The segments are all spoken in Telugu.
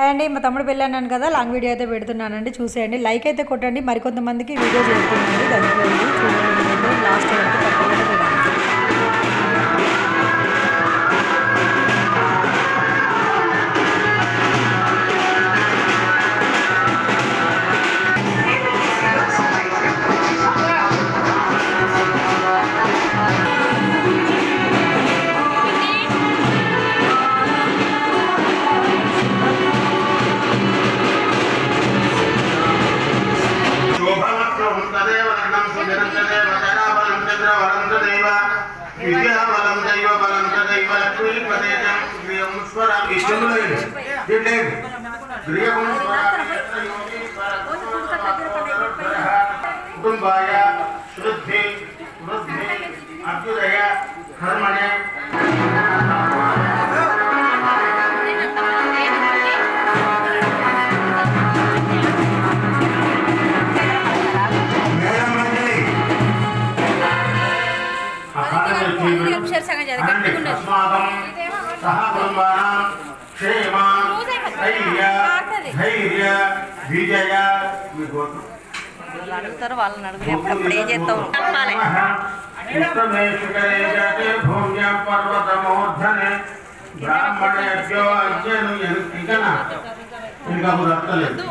హాయ్ అండి మా తమ్ముడు వెళ్ళాను కదా లాంగ్ వీడియో అయితే పెడుతున్నానండి చూసేయండి. లైక్ అయితే కొట్టండి మరికొంతమందికి వీడియో చేస్తున్నాను దానిపోయింది చూడండి లాస్ట్ వరకు ఇష్టంలో ఏంటి ప్రియగుణ కుటుంబాయ శుద్ధి వృద్ధి అభ్యుదయ కర్మణే మేడం మంజరి అస్మాకం సహ కుటుంబానాం క్షేమ ధైర్య ధైర్య విజయ మీ గోత్రం వాళ్ళు అడుగుతారు వాళ్ళని అడుగుతారు ఎప్పుడప్పుడు ఏం చేస్తావు చెప్పాలి ఉత్తమే శిఖరే జాతే భూమ్యాం పర్వతమూర్ధనే బ్రాహ్మణేభ్యో అజ్ఞను ఎంతికన ఇంకా అర్థలేదు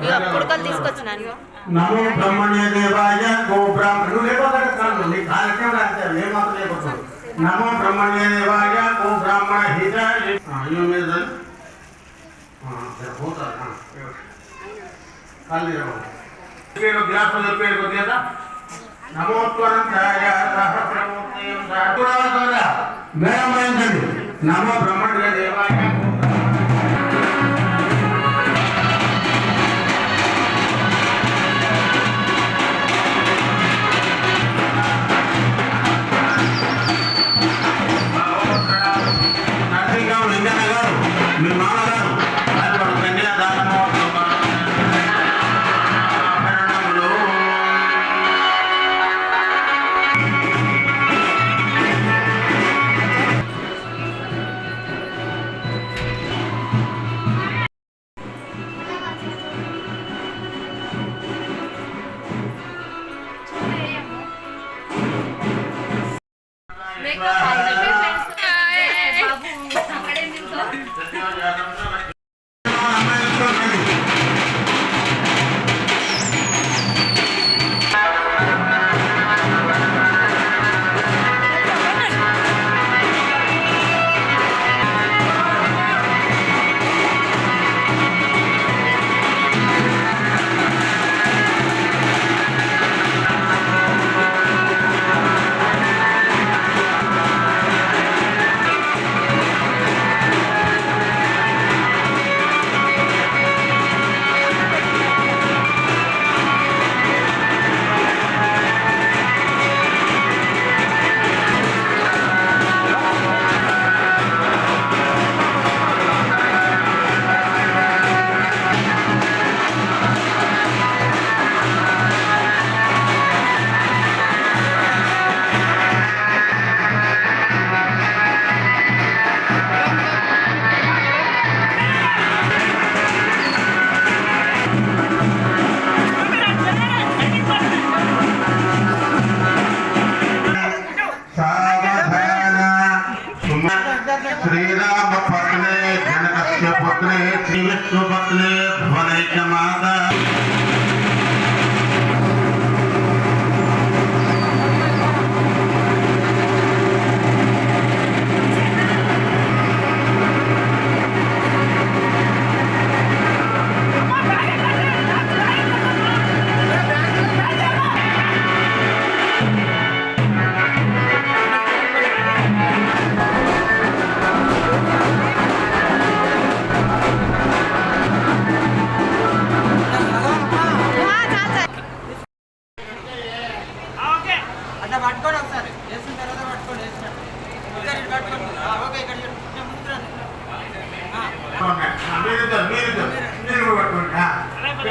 ఇక పుడకలు తీసుకొచ్చినాను నమో బ్రహ్మణ్య దేవాయ గో బ్రాహ్మణ నువ్వు లేకపోతే కాదు నీ కార్యక్రమం రాశారు ఏ మాత్రం లేకపోతే నమో బ్రహ్మణ్య దేవాయ గో బ్రాహ్మణ హితాయ అయ్యో మీద? పోతారు కాళ్ళు పేరు గ్లాసులు చెప్పాడు కొద్దిగా నమోత్వం నమో బ్రహ్మణ్య దేవాయ. Mimana.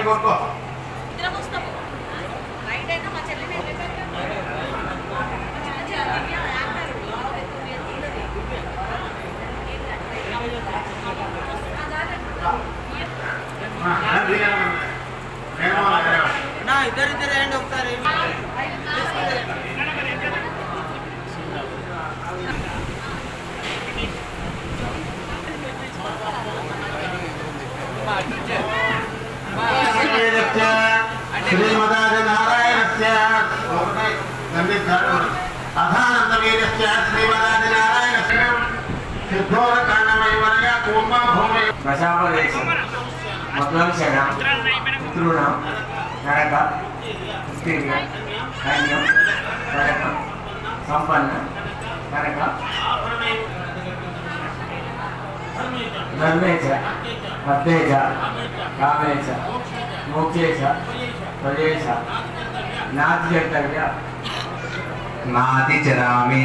మీరు ప్రజాపదేశం మధ్వంశన పుత్రుణ నరక ఉత్తీర్ణ కన్యం నరక సంపన్న. నరక ధర్మేచ అద్వేజ కామేచ మోక్షేశ ప్రజేశ నాతి కర్తవ్య నాతి చరామి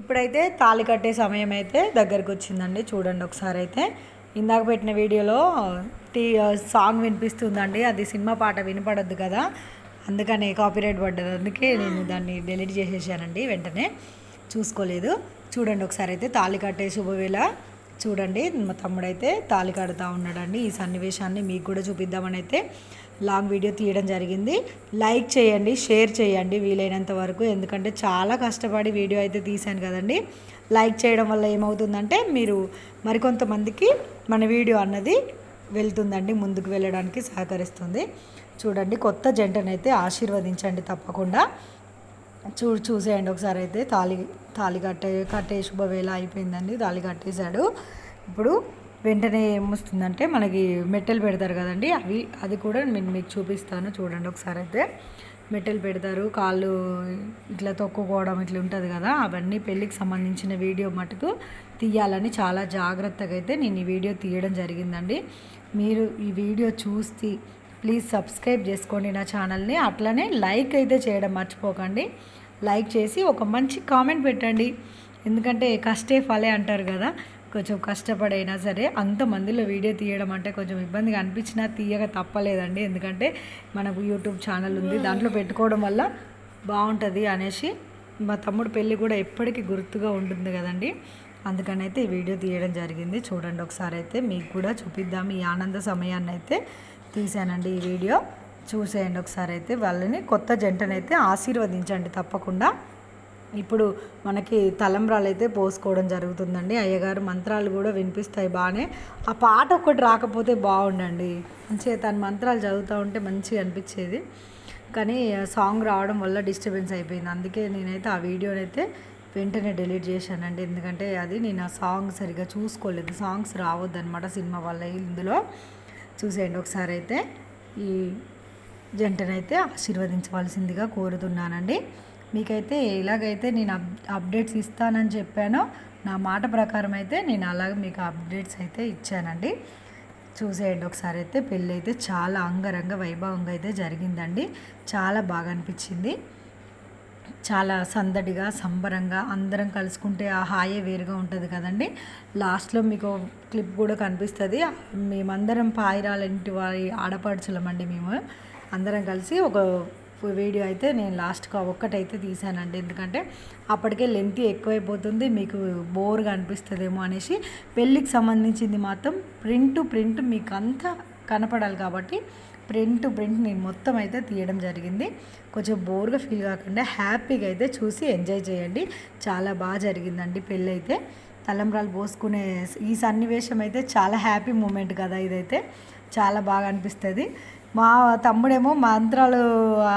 ఇప్పుడైతే తాళి కట్టే సమయం అయితే దగ్గరికి వచ్చిందండి చూడండి ఒకసారి అయితే. ఇందాక పెట్టిన వీడియోలో టీ సాంగ్ వినిపిస్తుందండి అది సినిమా పాట వినపడద్దు కదా. అందుకని కాపీరైట్ పడ్డది అందుకే నేను దాన్ని డెలీట్ చేసేసానండి వెంటనే. చూసుకోలేదు. చూడండి ఒకసారి అయితే తాళి కట్టే శుభవేళ. చూడండి మా తమ్ముడైతే తాళి కడుతూ ఉన్నాడండి. ఈ సన్నివేశాన్ని మీకు కూడా చూపిద్దామని అయితే లాంగ్ వీడియో తీయడం జరిగింది. లైక్ చేయండి షేర్ చేయండి వీలైనంత వరకు. ఎందుకంటే చాలా కష్టపడి వీడియో అయితే తీశాను కదండి. లైక్ చేయడం వల్ల ఏమవుతుందంటే మీరు మరికొంతమందికి మన వీడియో అన్నది వెళ్తుందండి ముందుకు వెళ్ళడానికి సహకరిస్తుంది. చూడండి కొత్త జంటనైతే ఆశీర్వదించండి తప్పకుండా. చూ చూసేయండి ఒకసారి అయితే తాళి తాళి కట్టే కట్టే శుభవేళ అయిపోయిందండి తాళి కట్టేశాడు. ఇప్పుడు వెంటనే ఏమొస్తుందంటే మనకి మెట్టెలు పెడతారు కదండి అవి అది కూడా నేను మీకు చూపిస్తాను చూడండి ఒకసారి అయితే. మెట్టెలు పెడతారు కాళ్ళు ఇట్లా తొక్కుకోవడం ఇట్లా ఉంటుంది కదా అవన్నీ పెళ్ళికి సంబంధించిన వీడియో మటుకు తీయాలని చాలా జాగ్రత్తగా అయితే నేను ఈ వీడియో తీయడం జరిగిందండి. మీరు ఈ వీడియో చూసి ప్లీజ్ సబ్స్క్రైబ్ చేసుకోండి నా ఛానల్ని అట్లనే లైక్ అయితే చేయడం మర్చిపోకండి. లైక్ చేసి ఒక మంచి కామెంట్ పెట్టండి. ఎందుకంటే కష్టే ఫలే అంటారు కదా. కొంచెం కష్టపడైనా సరే అంతమందిలో వీడియో తీయడం అంటే కొంచెం ఇబ్బందిగా అనిపించినా తీయక తప్పలేదండి. ఎందుకంటే మనకు యూట్యూబ్ ఛానల్ ఉంది. దాంట్లో పెట్టుకోవడం వల్ల బాగుంటుంది అనేసి మా తమ్ముడు పెళ్ళి కూడా ఎప్పటికీ గుర్తుగా ఉంటుంది కదండి. అందుకని అయితే ఈ వీడియో తీయడం జరిగింది. చూడండి ఒకసారి అయితే మీకు కూడా చూపిద్దాం. ఈ ఆనంద సమయాన్ని అయితే తీసానండి ఈ వీడియో. చూసేయండి ఒకసారి అయితే వాళ్ళని. కొత్త జంటనైతే ఆశీర్వదించండి తప్పకుండా. ఇప్పుడు మనకి తలంబ్రాలు అయితే పోసుకోవడం జరుగుతుందండి. అయ్యగారు మంత్రాలు కూడా వినిపిస్తాయి బాగానే. ఆ పాట ఒక్కటి రాకపోతే బాగుండండి. మంచిగా తన మంత్రాలు చదువుతూ ఉంటే మంచిగా అనిపించేది. కానీ సాంగ్ రావడం వల్ల డిస్టర్బెన్స్ అయిపోయింది. అందుకే నేనైతే ఆ వీడియోనైతే వెంటనే డిలీట్ చేశానండి. ఎందుకంటే అది నేను ఆ సాంగ్ సరిగా చూసుకోలేదు. సాంగ్స్ రావద్దనమాట సినిమా వల్ల ఇందులో. చూసేయండి ఒకసారి అయితే. ఈ జంటనైతే ఆశీర్వదించవలసిందిగా కోరుతున్నానండి. మీకైతే ఎలాగైతే నేను అప్ అప్డేట్స్ ఇస్తానని చెప్పానో నా మాట ప్రకారం అయితే నేను అలాగే మీకు అప్డేట్స్ అయితే ఇచ్చానండి. చూసేయండి ఒకసారి అయితే పెళ్ళి అయితే చాలా అంగరంగ వైభవంగా అయితే జరిగిందండి. చాలా బాగా అనిపించింది. చాలా సందడిగా సంబరంగా అందరం కలుసుకుంటే ఆ హాయే వేరుగా ఉంటుంది కదండి. లాస్ట్లో మీకు క్లిప్ కూడా కనిపిస్తుంది. మేమందరం పాయిరాల ఇంటి వారి ఆడపడుచులమండి మేము. అందరం కలిసి ఒక వీడియో అయితే నేను లాస్ట్కి ఒక్కటైతే తీసానండి. ఎందుకంటే అప్పటికే లెంత్ ఎక్కువైపోతుంది మీకు బోర్గా అనిపిస్తుందేమో అనేసి పెళ్ళికి సంబంధించింది మాత్రం ప్రింట్ టు ప్రింట్ మీకు అంతా కనపడాలి కాబట్టి ప్రింట్ ప్రింట్ నేను మొత్తం అయితే తీయడం జరిగింది. కొంచెం బోర్గా ఫీల్ కాకుండా హ్యాపీగా అయితే చూసి ఎంజాయ్ చేయండి. చాలా బాగా జరిగిందండి పెళ్ళి అయితే తలంబ్రాలు పోసుకునే ఈ సన్నివేశం అయితే చాలా హ్యాపీ మూమెంట్ కదా ఇదైతే. చాలా బాగా అనిపిస్తుంది. మా తమ్ముడేమో మంత్రాలు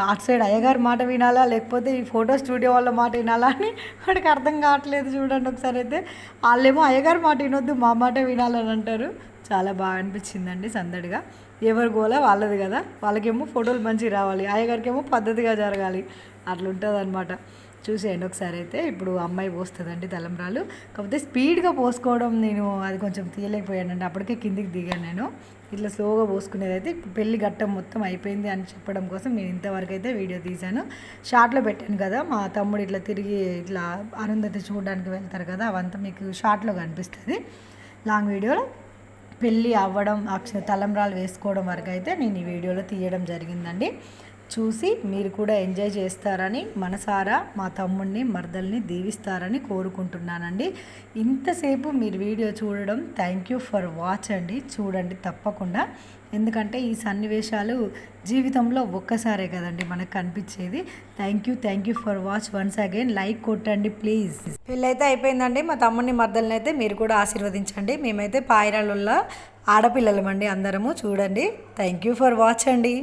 అటు సైడ్ అయ్యగారి మాట వినాలా లేకపోతే ఈ ఫోటో స్టూడియో వాళ్ళ మాట వినాలా అని వాడికి అర్థం కావట్లేదు చూడండి ఒకసారి అయితే. వాళ్ళేమో అయ్యగారి మాట వినొద్దు మా మాట వినాలని అంటారు. చాలా బాగా అనిపించిందండి సందడిగా. ఎవరి గోల వాళ్ళది కదా. వాళ్ళకేమో ఫోటోలు మంచిగా రావాలి అయ్యగారికి ఏమో పద్ధతిగా జరగాలి. అట్లుంటుంది అనమాట చూసేయండి ఒకసారి అయితే. ఇప్పుడు అమ్మాయి పోస్తుందండి తలంబ్రాలు. కాకపోతే స్పీడ్గా పోసుకోవడం నేను అది కొంచెం తీయలేకపోయానండి. అప్పటికే కిందికి దిగాను నేను. ఇట్లా స్లోగా పోసుకునేది అయితే పెళ్ళి ఘట్టం మొత్తం అయిపోయింది అని చెప్పడం కోసం నేను ఇంతవరకు అయితే వీడియో తీశాను. షార్ట్లో పెట్టాను కదా మా తమ్ముడు ఇట్లా తిరిగి ఇట్లా అరుంధతి చూడడానికి వెళ్తారు కదా అవంతా మీకు షార్ట్లో కనిపిస్తుంది. లాంగ్ వీడియోలో పెళ్ళి అవ్వడం అక్ష తలంబ్రాలు వేసుకోవడం వరకు అయితే నేను ఈ వీడియోలో తీయడం జరిగిందండి. చూసి మీరు కూడా ఎంజాయ్ చేస్తారని మనసారా మా తమ్ముడిని మర్దల్ని దీవిస్తారని కోరుకుంటున్నానండి. ఇంతసేపు మీరు వీడియో చూడడం థ్యాంక్ యూ ఫర్ వాచ్ అండి. చూడండి తప్పకుండా. ఎందుకంటే ఈ సన్నివేశాలు జీవితంలో ఒక్కసారే కదండి మనకు కనిపించేది. Thank you thank you for watch once again. Like కొట్టండి ప్లీజ్. పెళ్ళైతే అయిపోయిందండి. మా తమ్ముడిని మర్దల్ని అయితే మీరు కూడా ఆశీర్వదించండి. మేమైతే పాయరాళ్ళ ఆడపిల్లలమండి అందరము. చూడండి. థ్యాంక్ యూ ఫర్ వాచ్ అండి.